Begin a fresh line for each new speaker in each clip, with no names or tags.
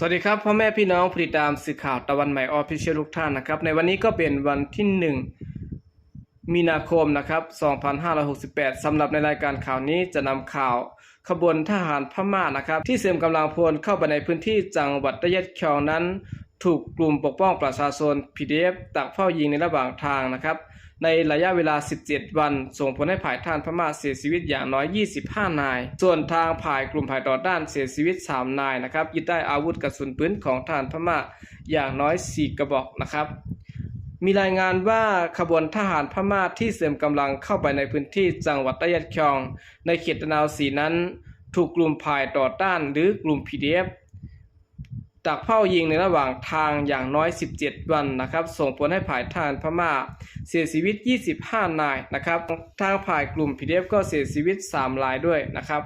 สวัสดีครับพ่อแม่พี่น้องผู้ติดตามสื่อข่าวตะวันใหม่ออฟฟิเชียลทุกท่านนะครับ ในวันนี้ก็เป็นวันที่ 1 มีนาคมนะครับ 2568สำหรับในรายการข่าวนี้จะนำข่าวขบวนทหารพม่านะครับ ที่เสริมกำลังพลเข้าไปในพื้นที่จังหวัดตะย็ดเคียวนั้น ถูกกลุ่มปกป้องประชาชน PDF ตักเฝ้ายิงในระหว่างทางนะครับ ในระยะเวลา 17 วัน ส่งผลให้ผ่ายท่านพม่าเสียชีวิตอย่างน้อย 25 นาย ส่วนทางผ่ายกลุ่มผ่ายต่อด้านเสียชีวิต 3 นายนะครับยึดได้อาวุธกระสุนปืนของทหารพม่าอย่างน้อย 4 กระบอกนะครับมีรายงานว่าขบวนทหารพม่าที่เสริมกำลังเข้าไปในพื้นที่จังหวัดตะยัดคยอง ในเขตนาวสีนั้น ถูกกลุ่มผ่ายต่อต้านหรือกลุ่ม PDF ดักเป้ายิงในระหว่างทางอย่างน้อย 17 วันนะครับ ส่งผลให้ผ่ายทหารพม่า เสียชีวิต 25 นายนะครับทางผ่ายกลุ่ม PDF ก็เสียชีวิต 3 รายด้วยนะครับ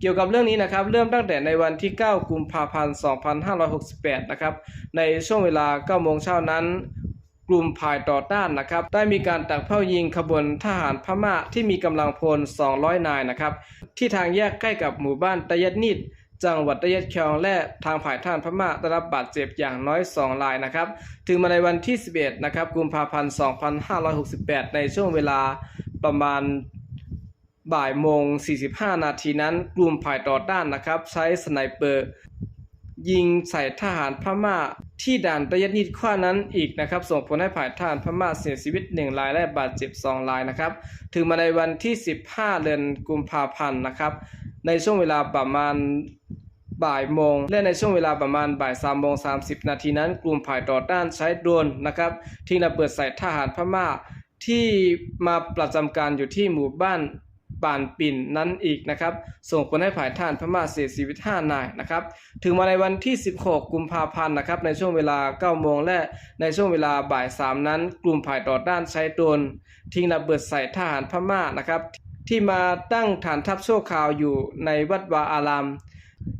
เกี่ยวกับเรื่องนี้นะครับ เริ่มตั้งแต่ในวันที่ 9 กุมภาพันธ์ 2568 นะครับ ในช่วงเวลา9โมงเช้านั้นกลุ่มผ่ายต่อต้านนะครับได้มีการตักเป้ายิงขบวนทหารพม่าที่มีกำลังพล 200 นายนะครับที่ทางแยกใกล้กับหมู่บ้านตะยัดนิด จังหวัดตะยัดเคียงและทางผ่ายท่านพม่าได้รับบาดเจ็บอย่างน้อย 2 รายนะครับ ถึงมาในวันที่ 11 นะครับ กุมภาพันธ์ 2568 ในช่วงเวลาประมาณบ่ายโมง 45 นาทีนั้น กลุ่มผ่ายต่อต้านนะครับ ใช้สไนเปอร์ ยิงใส่ทหารพม่าที่ด่านตะยัดนิดข้อนั้นอีกนะครับ ส่งผลให้ผ่ายทหารพม่าเสียชีวิต 1 รายและบาดเจ็บ 2 รายนะครับ ถึงมาในวันที่ 15 เดือนกุมภาพันธ์นะครับ ในช่วงเวลาประมาณบ่ายโมง และในช่วงเวลาประมาณบ่าย3โมง30นาทีนั้น กลุ่มผ่ายต่อต้านใช้โดรนนะครับที่ระเบิดใส่ทหารพม่า ที่มาประจำการอยู่ที่หมู่บ้านป่านปิ่นนั้นอีกนะครับ ส่งผลให้ผ่ายท่านพม่าเสียชีวิต5นายนะครับถึงมาในวันที่ 16 กุมภาพันธ์นะครับในช่วงเวลา 9 โมงและในช่วงเวลาบ่าย 3 นั้น กลุ่มผ่ายต่อต้านใช้โดรนทิ้งระเบิดใส่ทหารพม่านะครับ ที่มาตั้งฐานทัพชั่วคราวอยู่ในวัดวาอาราม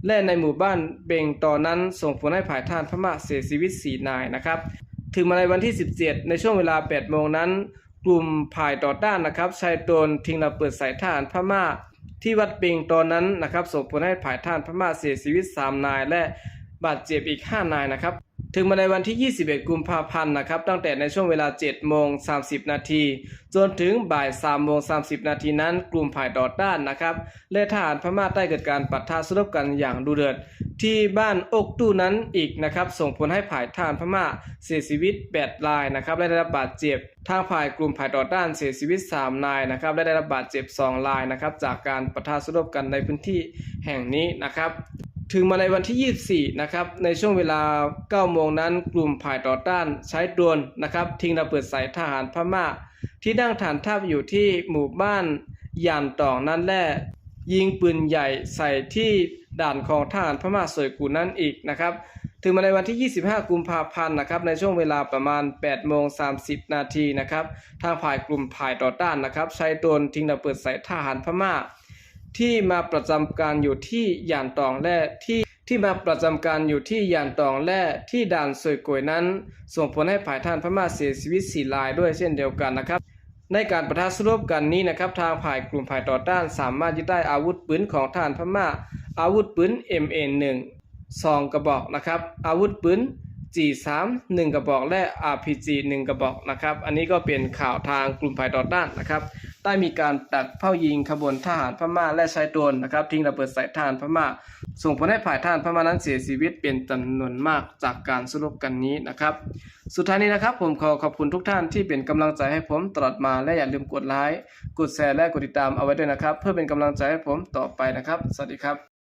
และในหมู่บ้านเบงตอนนั้นส่งผลให้ผ่ายท่านพม่าเสียชีวิต 4 นายนะครับ ถึงมาในวันที่ 17 ในช่วงเวลา 8 โมงนั้น กลุ่มผ่ายต่อต้านนะครับใช้โดนทิ้งระเบิดใส่ทหารพม่า ที่วัดเบงตอนนั้นนะครับส่งผลให้ผ่ายท่านพม่าเสียชีวิต 3 นาย และบาดเจ็บอีก 5 นายนะครับ ถึงมาในวันที่ 21 กุมภาพันธ์นะครับ ตั้งแต่ในช่วงเวลา 7 โมง 30 นาที จนถึงบ่าย 3 โมง 30 นาทีนั้น กลุ่มผ่ายต่อต้านนะครับและทหารพม่าได้เกิดการปะทะสู้รบกันอย่างดุเดือด ที่บ้านอกตู้นั้นอีกนะครับ ส่งผลให้ผ่ายทหารพม่าเสียชีวิต 8 รายนะครับ และได้รับบาดเจ็บ ทางฝ่ายกลุ่มผ่ายต่อต้านเสียชีวิต 3 นายนะครับ และได้รับบาดเจ็บ 2 รายนะครับ จากการปะทะสู้รบกันในพื้นที่แห่งนี้นะครับ ถึงมาในวันที่ 24 นะครับ ในช่วงเวลา 9 โมงนั้น กลุ่มผ่ายต่อต้านใช้โดรนนะครับ ทิ้งระเบิดใส่ทหารพม่า ที่นั่งฐานทัพอยู่ที่หมู่บ้านยานตองนั่นแหละยิงปืนใหญ่ใส่ที่ด่านของทหารพม่าสวยกูนั่นอีกนะครับ ถึงมาในวันที่ 25 กุมภาพันธ์นะครับ ในช่วงเวลาประมาณ 8 โมง 30 นาทีนะครับ ทางฝ่ายกลุ่มผ่ายต่อต้านนะครับ ใช้โดรนทิ้งระเบิดใส่ทหารพม่า ที่มาประจำการอยู่ที่ยานตองแร่ที่ที่มาประจำการอยู่ที่ยานตองแร่ที่ด่านสวยกวยนั้น ส่งผลให้ผ่ายท่านพม่าเสียชีวิตสี่รายด้วยเช่นเดียวกันนะครับ ในการประทะสู้รบกันนี้นะครับทางฝ่ายกลุ่มฝ่ายต่อต้านสามารถยึดได้อาวุธปืนของทหารพม่า อาวุธปืน MA1 สองกระบอกนะครับ อาวุธปืน G3 1 กระบอกและ RPG 1 กระบอกนะครับ อันนี้ก็เป็นข่าวทางกลุ่มฝ่ายต่อต้านนะครับ ได้มีการตัดเป้ายิงขบวนทหารพม่าและใช้โดรนนะครับ ทิ้งระเบิดใส่ทหารพม่า ส่งผลให้ฝ่ายทหารพม่านั้นเสียชีวิตเป็นจำนวนมากจากการสู้รบกันนี้นะครับ สุดท้ายนี้นะครับ ผมขอขอบคุณทุกท่านที่เป็นกำลังใจให้ผมตลอดมาและอย่าลืมกดไลค์กดแชร์และกดติดตามเอาไว้ด้วยนะครับ เพื่อเป็นกำลังใจให้ผมต่อไปนะครับ สวัสดีครับ